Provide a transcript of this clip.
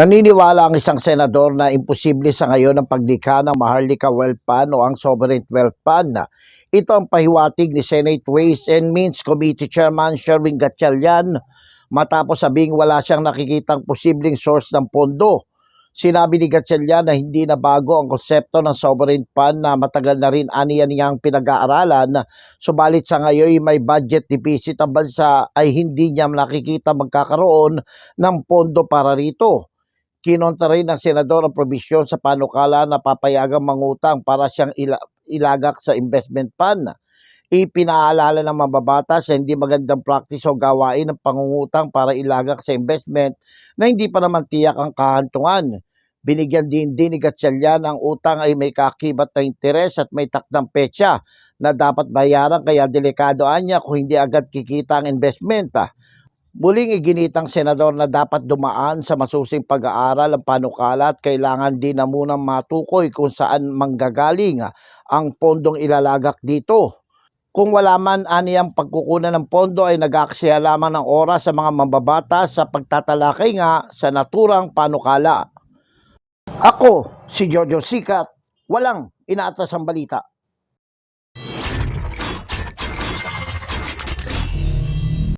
Naniniwala ang isang senador na imposible sa ngayon ang paglikha ng Maharlika Wealth Fund o ang Sovereign Wealth Fund. Ito ang pahiwatig ni Senate Ways and Means Committee Chairman Sherwin Gatchalian matapos sabing wala siyang nakikitang posibleng source ng pondo. Sinabi ni Gatchalian na hindi na bago ang konsepto ng sovereign fund na matagal na rin aniyan niyang pinag-aaralan subalit sa ngayon may budget deficit ang bansa ay hindi niya nakikita magkakaroon ng pondo para rito. Kinontra rin ng senador ang probisyon sa panukala na papayagang mangutang para siyang ila- ilagak sa investment fund. Ipinaalala ng mababatas na hindi magandang practice o gawain ng pangungutang para ilagak sa investment na hindi pa naman tiyak ang kahantungan. Binigyan din din ni Gatchalian ang utang ay may kakibat na interes at may takdang petsa na dapat bayaran kaya delikado anya kung hindi agad kikita ang investment. ah. Muling iginitang senador na dapat dumaan sa masusing pag-aaral ang panukala at kailangan din na munang matukoy kung saan manggagaling ang pondong ilalagak dito. Kung wala man ani ang pagkukunan ng pondo ay nag-aaksaya lamang ng oras sa mga mambabata sa pagtatalakay nga sa naturang panukala. Ako, si Jojo Sikat, walang inaatas ang balita.